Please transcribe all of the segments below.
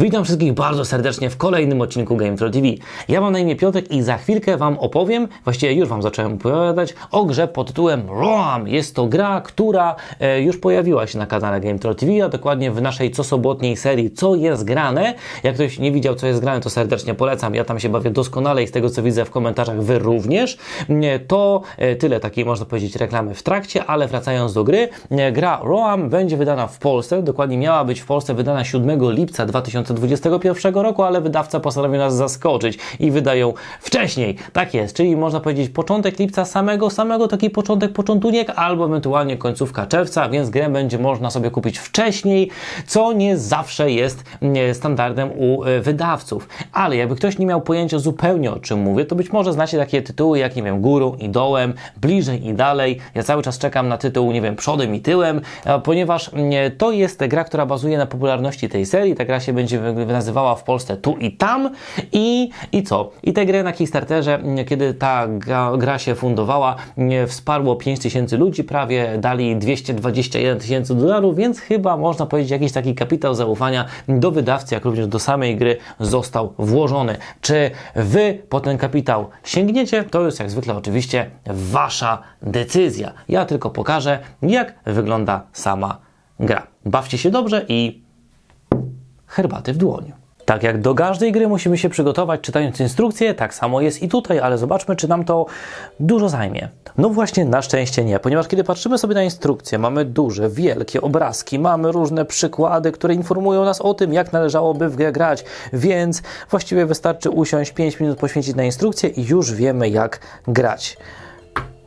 Witam wszystkich bardzo serdecznie w kolejnym odcinku Game TV. Ja mam na imię Piotrek i za chwilkę Wam opowiem, właściwie już Wam zacząłem opowiadać, o grze pod tytułem Roam. Jest to gra, która e, już pojawiła się na kanale Game TV, a dokładnie w naszej cosobotniej serii Co jest grane. Jak ktoś nie widział, co jest grane, to serdecznie polecam. Ja tam się bawię doskonale i z tego, co widzę w komentarzach, Wy również. Nie, To e, tyle takiej, można powiedzieć, reklamy w trakcie, ale wracając do gry, e, gra Roam będzie wydana w Polsce, dokładnie miała być w Polsce wydana 7 lipca 2021 roku, ale wydawca postanowił nas zaskoczyć i wydają wcześniej. Tak jest, czyli można powiedzieć początek lipca samego, samego taki początek, początuniek, albo ewentualnie końcówka czerwca, więc grę będzie można sobie kupić wcześniej, co nie zawsze jest standardem u e, wydawców. Ale jakby ktoś nie miał pojęcia zupełnie o czym mówię, to być może znacie takie tytuły jak, nie wiem, Górą i Dołem, Bliżej i Dalej. Ja cały czas czekam na tytuł, nie wiem, Przodem i Tyłem, ponieważ mm, to jest gra, która bazuje na popularności tej serii. Ta gra się będzie wy- nazywała w Polsce Tu i Tam. I, i co? I tę grę na Kickstarterze, mm, kiedy ta gra, gra się fundowała, wsparło 5 tysięcy ludzi, prawie dali 221 tysięcy dolarów, więc chyba można powiedzieć jakiś taki kapitał zaufania do wydawcy, jak również do samej gry został włożony. Czy wy po ten kapitał sięgniecie? To jest jak zwykle oczywiście wasza decyzja. Ja tylko pokażę, jak wygląda sama gra. Bawcie się dobrze i herbaty w dłoniu. Tak jak do każdej gry musimy się przygotować czytając instrukcję, tak samo jest i tutaj, ale zobaczmy, czy nam to dużo zajmie. No właśnie, na szczęście nie, ponieważ kiedy patrzymy sobie na instrukcję, mamy duże, wielkie obrazki, mamy różne przykłady, które informują nas o tym, jak należałoby w grę grać, więc właściwie wystarczy usiąść 5 minut, poświęcić na instrukcję i już wiemy, jak grać.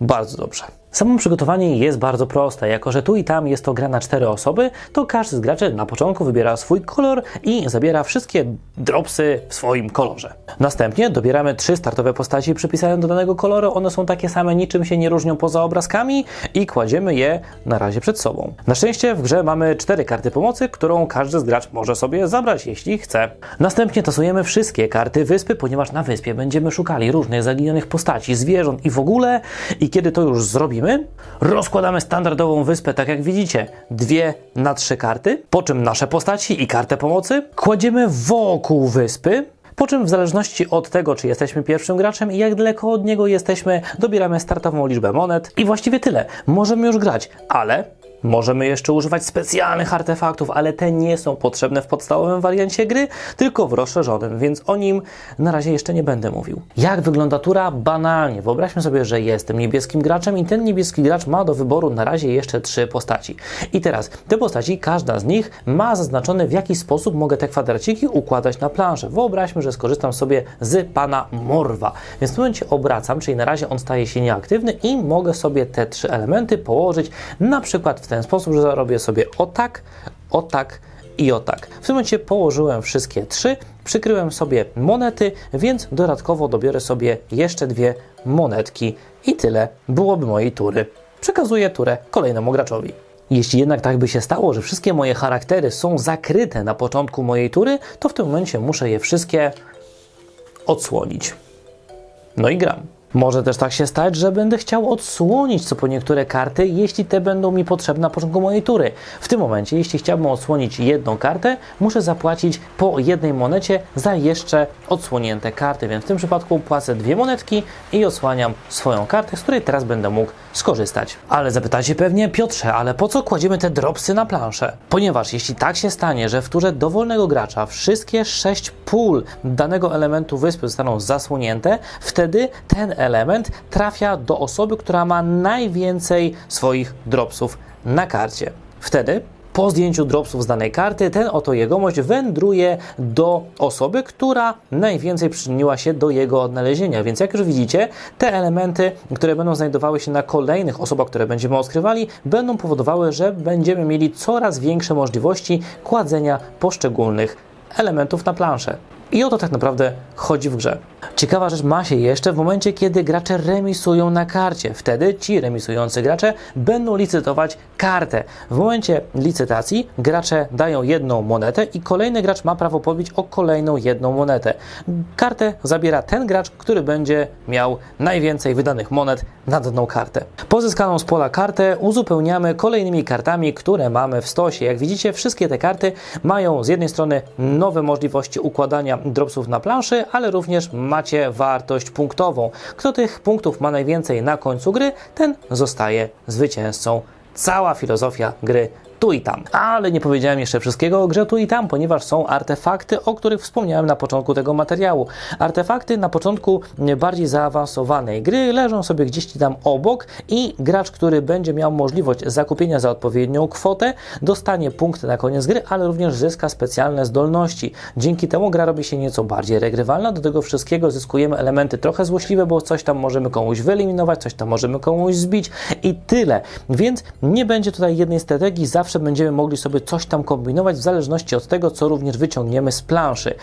Bardzo dobrze. Samo przygotowanie jest bardzo proste. Jako, że tu i tam jest to gra na cztery osoby, to każdy z graczy na początku wybiera swój kolor i zabiera wszystkie dropsy w swoim kolorze. Następnie dobieramy trzy startowe postaci przypisane do danego koloru. One są takie same, niczym się nie różnią poza obrazkami i kładziemy je na razie przed sobą. Na szczęście w grze mamy cztery karty pomocy, którą każdy z graczy może sobie zabrać, jeśli chce. Następnie tasujemy wszystkie karty wyspy, ponieważ na wyspie będziemy szukali różnych zaginionych postaci, zwierząt i w ogóle. I kiedy to już zrobimy, rozkładamy standardową wyspę, tak jak widzicie, dwie na trzy karty, po czym nasze postaci i kartę pomocy kładziemy wokół wyspy, po czym w zależności od tego, czy jesteśmy pierwszym graczem i jak daleko od niego jesteśmy, dobieramy startową liczbę monet i właściwie tyle. Możemy już grać, ale Możemy jeszcze używać specjalnych artefaktów, ale te nie są potrzebne w podstawowym wariancie gry, tylko w rozszerzonym, więc o nim na razie jeszcze nie będę mówił. Jak wygląda tura? Banalnie. Wyobraźmy sobie, że jestem niebieskim graczem i ten niebieski gracz ma do wyboru na razie jeszcze trzy postaci. I teraz te postaci, każda z nich ma zaznaczone w jaki sposób mogę te kwadraciki układać na planszę. Wyobraźmy, że skorzystam sobie z pana Morwa. Więc w tym momencie obracam, czyli na razie on staje się nieaktywny i mogę sobie te trzy elementy położyć na przykład w ten sposób, że zarobię sobie o tak, o tak i o tak. W tym momencie położyłem wszystkie trzy, przykryłem sobie monety, więc dodatkowo dobiorę sobie jeszcze dwie monetki i tyle byłoby mojej tury. Przekazuję turę kolejnemu graczowi. Jeśli jednak tak by się stało, że wszystkie moje charaktery są zakryte na początku mojej tury, to w tym momencie muszę je wszystkie odsłonić. No i gram. Może też tak się stać, że będę chciał odsłonić co po niektóre karty, jeśli te będą mi potrzebne na początku mojej tury. W tym momencie, jeśli chciałbym odsłonić jedną kartę, muszę zapłacić po jednej monecie za jeszcze odsłonięte karty, więc w tym przypadku płacę dwie monetki i odsłaniam swoją kartę, z której teraz będę mógł skorzystać. Ale zapytacie pewnie, Piotrze, ale po co kładziemy te dropsy na planszę? Ponieważ jeśli tak się stanie, że w turze dowolnego gracza wszystkie sześć pól danego elementu wyspy zostaną zasłonięte, wtedy ten element trafia do osoby, która ma najwięcej swoich dropsów na karcie. Wtedy po zdjęciu dropsów z danej karty, ten oto jegomość wędruje do osoby, która najwięcej przyczyniła się do jego odnalezienia. Więc jak już widzicie, te elementy, które będą znajdowały się na kolejnych osobach, które będziemy odkrywali, będą powodowały, że będziemy mieli coraz większe możliwości kładzenia poszczególnych elementów na planszę. I o to tak naprawdę chodzi w grze. Ciekawa rzecz ma się jeszcze w momencie, kiedy gracze remisują na karcie. Wtedy ci remisujący gracze będą licytować kartę. W momencie licytacji gracze dają jedną monetę i kolejny gracz ma prawo podbić o kolejną jedną monetę. Kartę zabiera ten gracz, który będzie miał najwięcej wydanych monet na daną kartę. Pozyskaną z pola kartę uzupełniamy kolejnymi kartami, które mamy w stosie. Jak widzicie, wszystkie te karty mają z jednej strony nowe możliwości układania dropsów na planszy, ale również macie wartość punktową. Kto tych punktów ma najwięcej na końcu gry, ten zostaje zwycięzcą. Cała filozofia gry tu i tam. Ale nie powiedziałem jeszcze wszystkiego o grze tu i tam, ponieważ są artefakty, o których wspomniałem na początku tego materiału. Artefakty na początku bardziej zaawansowanej gry leżą sobie gdzieś tam obok i gracz, który będzie miał możliwość zakupienia za odpowiednią kwotę, dostanie punkty na koniec gry, ale również zyska specjalne zdolności. Dzięki temu gra robi się nieco bardziej regrywalna. Do tego wszystkiego zyskujemy elementy trochę złośliwe, bo coś tam możemy komuś wyeliminować, coś tam możemy komuś zbić i tyle. Więc nie będzie tutaj jednej strategii, zawsze będziemy mogli sobie coś tam kombinować w zależności od tego, co również wyciągniemy z planszy.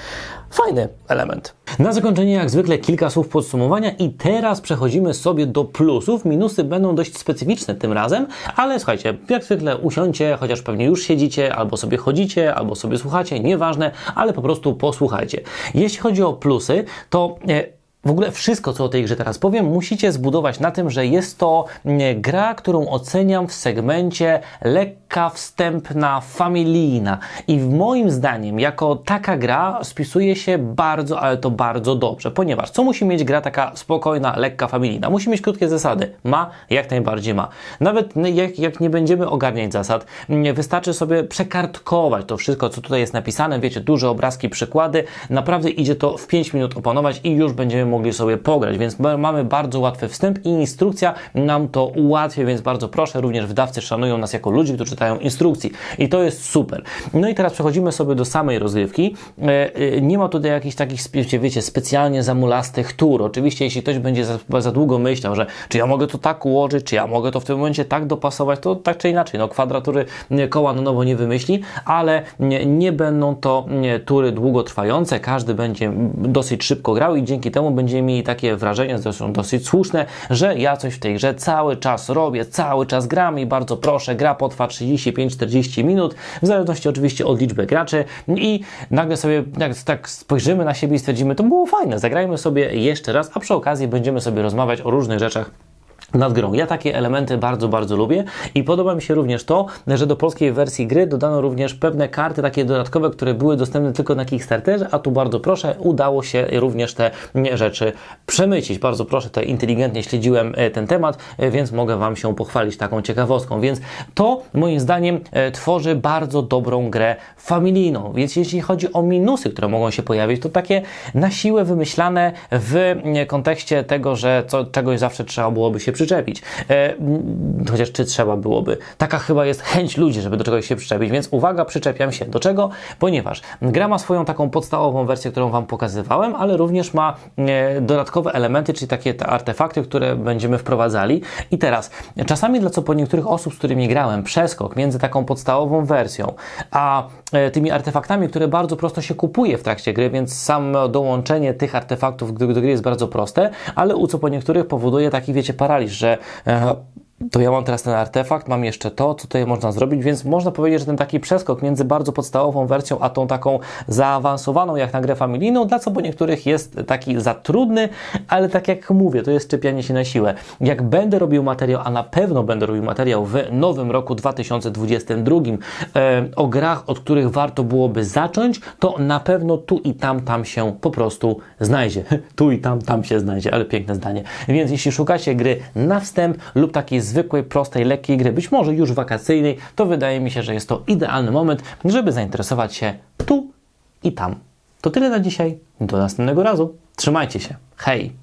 Fajny element. Na zakończenie, jak zwykle, kilka słów podsumowania, i teraz przechodzimy sobie do plusów. Minusy będą dość specyficzne tym razem, ale słuchajcie, jak zwykle usiądźcie, chociaż pewnie już siedzicie, albo sobie chodzicie, albo sobie słuchacie, nieważne, ale po prostu posłuchajcie. Jeśli chodzi o plusy, to. E, w ogóle wszystko, co o tej grze teraz powiem, musicie zbudować na tym, że jest to gra, którą oceniam w segmencie lekka, wstępna, familijna. I moim zdaniem, jako taka gra spisuje się bardzo, ale to bardzo dobrze. Ponieważ co musi mieć gra taka spokojna, lekka, familijna? Musi mieć krótkie zasady. Ma, jak najbardziej ma. Nawet jak, jak nie będziemy ogarniać zasad, wystarczy sobie przekartkować to wszystko, co tutaj jest napisane. Wiecie, duże obrazki, przykłady. Naprawdę idzie to w 5 minut opanować i już będziemy mogli sobie pograć, więc mamy bardzo łatwy wstęp i instrukcja nam to ułatwia, więc bardzo proszę, również wydawcy szanują nas jako ludzi, którzy czytają instrukcji i to jest super. No i teraz przechodzimy sobie do samej rozgrywki. E, e, nie ma tutaj jakichś takich, wiecie, specjalnie zamulastych tur. Oczywiście, jeśli ktoś będzie za, za długo myślał, że czy ja mogę to tak ułożyć, czy ja mogę to w tym momencie tak dopasować, to tak czy inaczej, no kwadratury koła na nowo nie wymyśli, ale nie, nie będą to tury długotrwające, każdy będzie dosyć szybko grał i dzięki temu będziemy mieli takie wrażenie, zresztą dosyć słuszne, że ja coś w tej grze cały czas robię, cały czas gram i bardzo proszę, gra potrwa 35-40 minut, w zależności oczywiście od liczby graczy i nagle sobie jak tak spojrzymy na siebie i stwierdzimy, to było fajne, zagrajmy sobie jeszcze raz, a przy okazji będziemy sobie rozmawiać o różnych rzeczach nad grą. Ja takie elementy bardzo, bardzo lubię i podoba mi się również to, że do polskiej wersji gry dodano również pewne karty takie dodatkowe, które były dostępne tylko na Kickstarterze, a tu bardzo proszę, udało się również te rzeczy przemycić. Bardzo proszę, tutaj inteligentnie śledziłem e, ten temat, e, więc mogę Wam się pochwalić taką ciekawostką. Więc to moim zdaniem e, tworzy bardzo dobrą grę familijną. Więc jeśli chodzi o minusy, które mogą się pojawić, to takie na siłę wymyślane w kontekście tego, że co, czegoś zawsze trzeba byłoby się przyczepić. E, chociaż czy trzeba byłoby? Taka chyba jest chęć ludzi, żeby do czegoś się przyczepić, więc uwaga, przyczepiam się. Do czego? Ponieważ gra ma swoją taką podstawową wersję, którą Wam pokazywałem, ale również ma e, dodatkowe elementy, czyli takie te artefakty, które będziemy wprowadzali. I teraz, czasami dla co po niektórych osób, z którymi grałem, przeskok między taką podstawową wersją, a e, tymi artefaktami, które bardzo prosto się kupuje w trakcie gry, więc samo dołączenie tych artefaktów do, do gry jest bardzo proste, ale u co po niektórych powoduje taki, wiecie, paraliż że e, to ja mam teraz ten artefakt, mam jeszcze to, co tutaj można zrobić, więc można powiedzieć, że ten taki przeskok między bardzo podstawową wersją, a tą taką zaawansowaną jak na grę familijną, dla co po niektórych jest taki za trudny, ale tak jak mówię, to jest czepianie się na siłę. Jak będę robił materiał, a na pewno będę robił materiał w nowym roku 2022 e, o grach, od których warto byłoby zacząć, to na pewno tu i tam, tam się po prostu znajdzie. tu i tam, tam się znajdzie, ale piękne zdanie. Więc jeśli szukacie gry na wstęp lub takiej zwykłej, prostej, lekkiej gry, być może już wakacyjnej, to wydaje mi się, że jest to idealny moment, żeby zainteresować się tu i tam. To tyle na dzisiaj. Do następnego razu. Trzymajcie się. Hej!